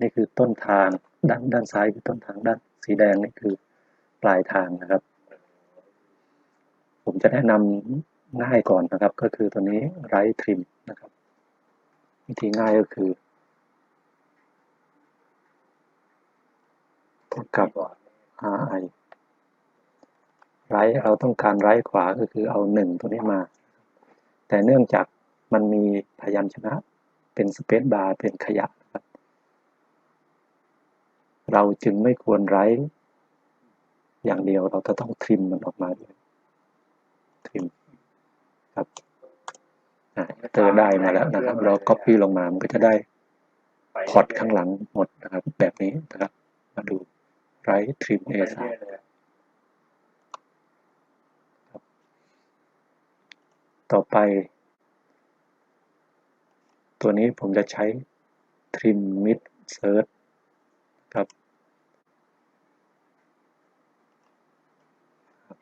นี่คือต้นทางด้านด้านซ้ายคือต้นทางด้านสีแดงนี่คือปลายทางนะครับ ผมจะแนะนำง่ายก่อนนะครับ ก็คือตัวนี้ไรทริมนะครับ วิธีง่ายก็คือเท่ากับ ri ไรเราต้องการไรขวาก็คือเอาหนึ่งตัวนี้มา แต่เนื่องจากมันมีพยัญชนะเป็นสเปซบาร์เป็นขยะนะครับ เราจึงไม่ควรไร้ อย่างเดียวเราจะต้องทริมมันออกมาด้วยทริมครับเตอได้มาแล้วนะครับ เรา copy ลงมามันก็จะได้พอร์ตข้างหลังหมดนะครับ แบบนี้นะครับ มาดูไรทริม A3 ต่อไป ตัวนี้ผมจะใช้ trim mid search ครับ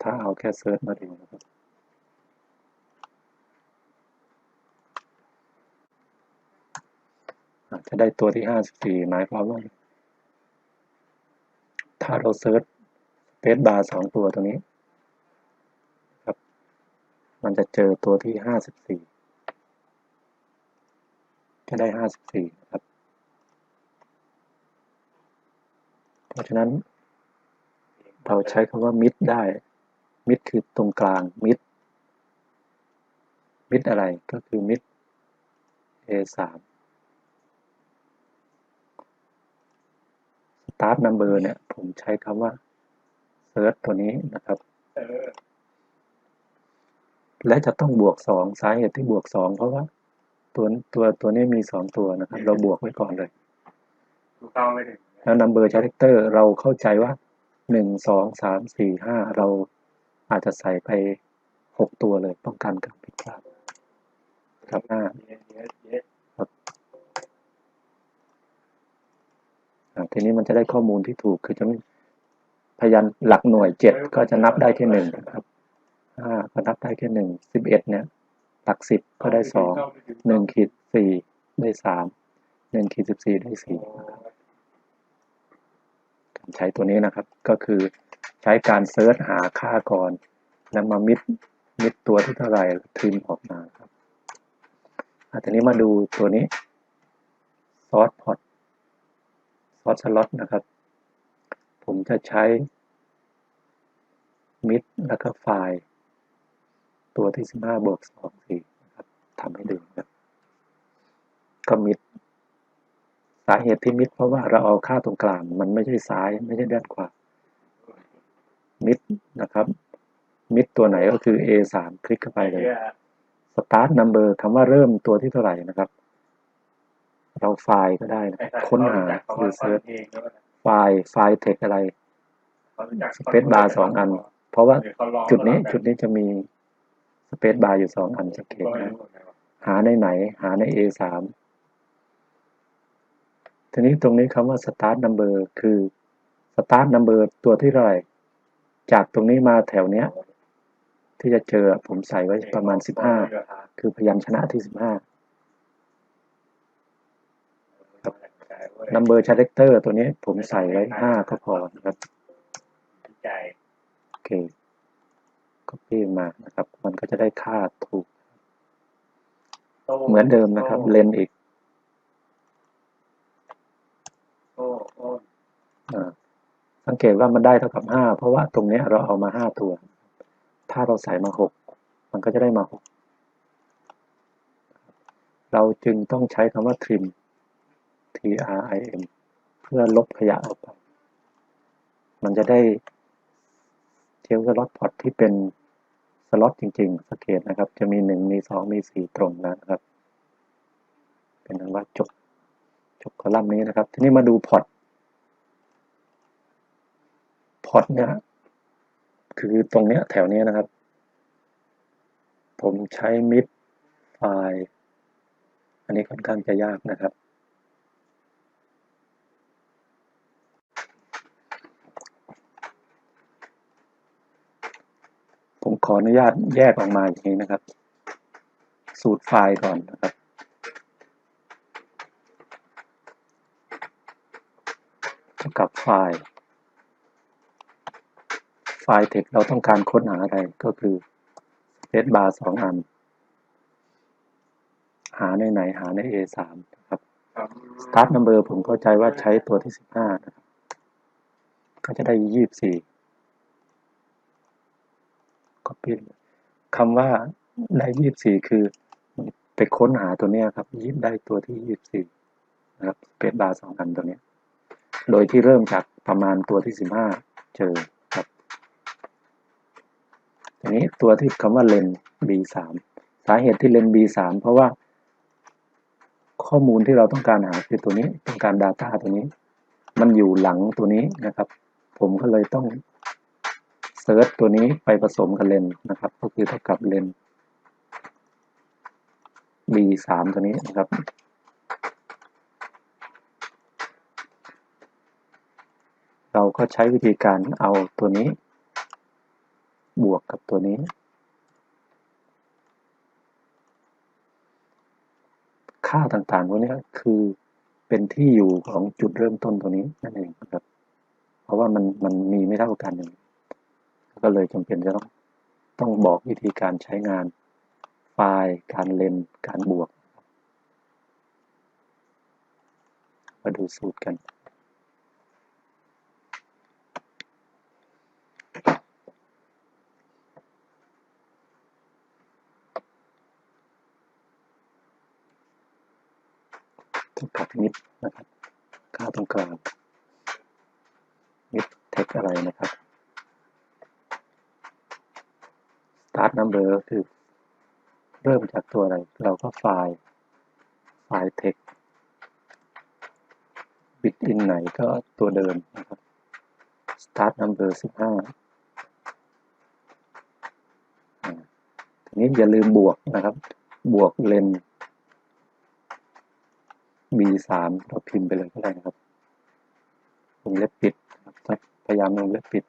ถ้าเอาแค่ search มาดูนะครับจะได้ตัวที่54หมายความว่า ถ้าเราเซิร์ชเปซบาร์สองตัวตรงนี้ครับ มันจะเจอตัวที่54จะได้54นะครับ เพราะฉะนั้น เราใช้คำว่า mid ได้ mid คือตรงกลาง mid mid อะไรก็คือ mid A3 start number เนี่ย ผมใช้คำว่า search ตัวนี้นะครับ และจะต้องบวกสองสาเหตุที่บวกสองเพราะว่า ตัวตัวตัวนี้มีสองตัวนะครับ เราบวกไว้ก่อนเลยถูกต้องไม่ถึงแล้ว number character เราเข้าใจว่าหนึ่งสองสามสี่ห้าเรา อาจจะใส่ไปหกตัวเลยป้องกันการผิดพลาดครับห้าเยสเยสเยสอ่าทีนี้มันจะได้ข้อมูลที่ถูกคือจะไม่พยัญหลักหน่วยเจ็ดก็จะนับได้แค่หนึ่งนะครับห้าก็นับได้แค่หนึ่งสิบเอ็ดเนี่ยหลักสิบก็ได้สองหนึ่งขีดสี่ได้สามหนึ่งขีดสิบสี่ได้สี่การใช้ตัวนี้นะครับ ก็คือ ใช้การเซิร์ชหาค่าก่อนแล้วมามิดมิดตัวที่เท่าไหร่ทริมออกมาครับอะทีนี้มาดูตัวนี้ซอสพอตซอสสล็อตนะครับ ผมจะใช้มิดแล้วก็ไฟล์ ตัวที่15บวก2 4นะครับทำให้ดูนะก็มิดสาเหตุที่มิดเพราะว่าเราเอาค่าตรงกลาง มันไม่ใช่ซ้ายไม่ใช่ด้านขวา มิดนะครับ มิดตัวไหนก็คือ A3 คลิกเข้าไปเลย start number คำว่าเริ่มตัวที่เท่าไหร่นะครับ เราไฟล์ก็ได้นะครับค้นหาหรือเซิร์ชไฟล์ไฟล์เทคอะไรสเปซบาร์สองอัน เพราะว่าจุดนี้จุดนี้จะมีสเปซบาร์อยู่สองอันสังเกตนะหาในไหน หาใน A3 ทีนี้ตรงนี้คำว่า start number คือ start number ตัวที่เท่าไหร่ จากตรงนี้มาแถวเนี้ย ที่จะเจอผมใส่ไว้ประมาณ15คือพยัญชนะที่15 number character ตัวนี้ผมใส่ไว้5ก็พอนะครับโอเค copy มานะครับ มันก็จะได้ค่าถูก เหมือนเดิมนะครับ เลนอีกอ่า สังเกตว่ามันได้เท่ากับห้าเพราะว่าตรงนี้เราเอามาห้าตัว ถ้าเราใส่มาหกมันก็จะได้มาหกเราจึงต้องใช้คำว่า trim t r i m เพื่อลบขยะออกไป มันจะได้เทลสล็อตพอตที่เป็นสล็อตจริงๆสังเกตนะครับ จะมีหนึ่งมีสองมีสี่ตรงนะครับ เป็นอันว่าจบจบคอลัมน์นี้นะครับ ทีนี้มาดูพอต พ อตเนี่ยคือตรงเนี้ยแถวเนี้ยนะครับ ผมใช้มิดไฟล์อันนี้ค่อนข้างจะยากนะครับ ผมขออนุญาตแยกออกมาอย่างนี้นะครับ สูตรไฟล์ก่อนนะครับกับไฟล์ ไฟล์ text เราต้องการค้นหาอะไรก็คือ space bar สองอัน หาในไหนหาใน A3 นะครับครับ start number ผมเข้าใจว่าใช้ตัวที่ 15 นะครับ ก็จะได้ 24 copy คำว่าได้ 24 คือไปค้นหาตัวเนี้ยครับยิบได้ตัวที่ 24 นะครับ space bar สองอันตัวเนี้ยโดยที่เริ่มจากประมาณตัวที่ 15 เจอครับ ทีนี้ตัวที่คำว่าเลน B3 สาเหตุที่เลน B3 เพราะว่า ข้อมูลที่เราต้องการหาคือตัวนี้ต้องการ Data ตัวนี้ มันอยู่หลังตัวนี้นะครับ ผมก็เลยต้องเซิร์ชตัวนี้ไปผสมกับเลนนะครับ ก็คือเท่ากับเลน B3 ตัวนี้นะครับเราก็ใช้วิธีการเอาตัวนี้ บวกกับตัวนี้ ค่าต่างๆพวกนี้คือเป็นที่อยู่ของจุดเริ่มต้นตัวนี้นั่นเองครับ เพราะว่ามันมันมีไม่เท่ากันอย่างนี้ก็เลยจำเป็นจะต้องต้องบอกวิธีการใช้งานไฟล์การเลนการบวก มาดูสูตรกัน เท่ากับมิดนะครับ ค่าตรงกลางมิดเทคอะไรนะครับ start number ก็คือเริ่มจากตัวอะไร เราก็ไฟล์ ไฟล์ text bit in ไหนก็ตัวเดิมนะครับ start number 15อ่าทีนี้อย่าลืมบวกนะครับ บวกเลน B3 เราพิมพ์ไปเลยก็ได้นะครับวงเล็บปิดนะครับพยายามวงเล็บปิด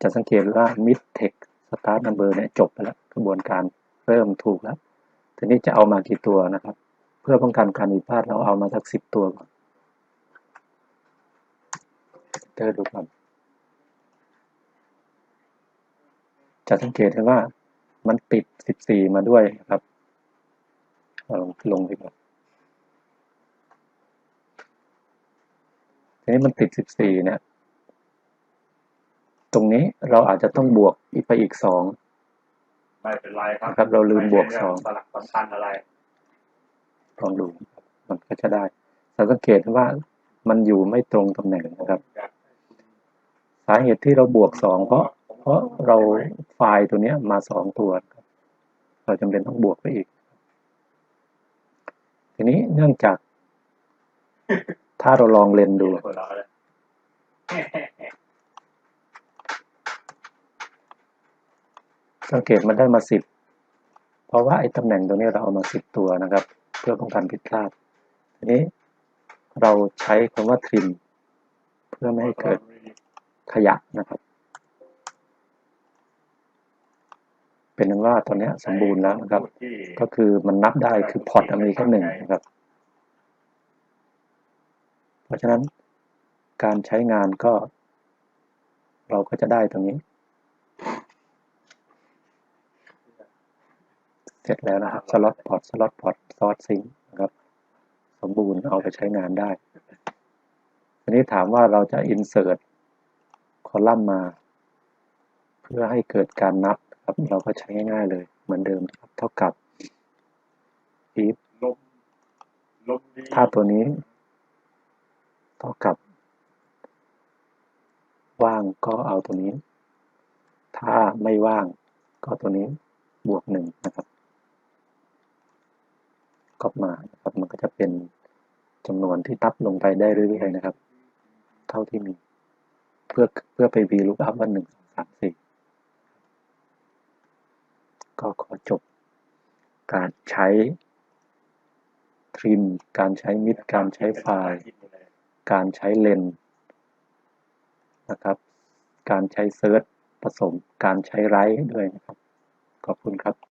จะสังเกตว่า mid text start number เนี่ยจบไปแล้วกระบวนการเริ่มถูกแล้ว ทีนี้จะเอามากี่ตัวนะครับ เพื่อป้องกันการผิดพลาดเราเอามาสักสิบตัวก่อนเตอร์ดูก่อนจะสังเกตเห็นว่ามันติดสิบสี่มาด้วยครับเราลงดีกว่าทีนี้มันติด 14 เนี่ย ตรงนี้เราอาจจะต้องบวกอีกไปอีก2ไม่เป็นไรครับนะครับ เราลืมบวกไใช่สองเรื่สลักสำคัญอะไรลองดูนะครับมันก็จะได้แต่สังเกตว่ามันอยู่ไม่ตรงตำแหน่งนะครับ สาเหตุที่เราบวก2เพราะ เพราะเราไฟล์ตัวเนี้ยมา2ตัวครับเราจำเป็นต้องบวกไปอีก ทีนี้เนื่องจาก ถ้าเราลองเล่นดู หัวเราะเลย สังเกตมันได้มาสิบเพราะว่าไอ้ตำแหน่งตัวนี้เราเอามาสิบตัวนะครับ เพื่อป้องกันผิดพลาดทีนี้เราใช้คำว่า trim เพื่อไม่ให้เกิดขยะนะครับ เป็นนั้นว่าตอนนี้สมบูรณ์แล้วนะครับ ก็คือมันนับได้คือพอร์ตมีแค่หนึ่งนะครับ เพราะฉะนั้นการใช้งานก็ เราก็จะได้ตรงนี้ เสร็จแล้วนะครับสล็อตพอร์ตสล็อตพอร์ตซอสซิงนะครับ สมบูรณ์เอาไปใช้งานได้ทีนี้ถามว่าเราจะ insert คอลัมน์มา เพื่อให้เกิดการนับครับเราก็ใช้ง่ายๆเลย เหมือนเดิมครับเท่ากับ if ถ้าตัวนี้ เท่ากับ ว่างก็เอาตัวนี้ ถ้าไม่ว่างก็ตัวนี้บวกหนึ่งนะครับ ก็มาครับมันก็จะเป็นจำนวนที่นับลงไปได้เรื่อยๆนะครับ เท่าที่มีเพื่อเพื่อไป VLOOKUP ว่าหนึ่งสามสี่ก็ขอจบการใช้ trim การใช้ mid การใช้ไฟล์การใช้เลนนะครับ การใช้เซิร์ชผสม การใช้ไรด้วยนะครับ ขอบคุณครับ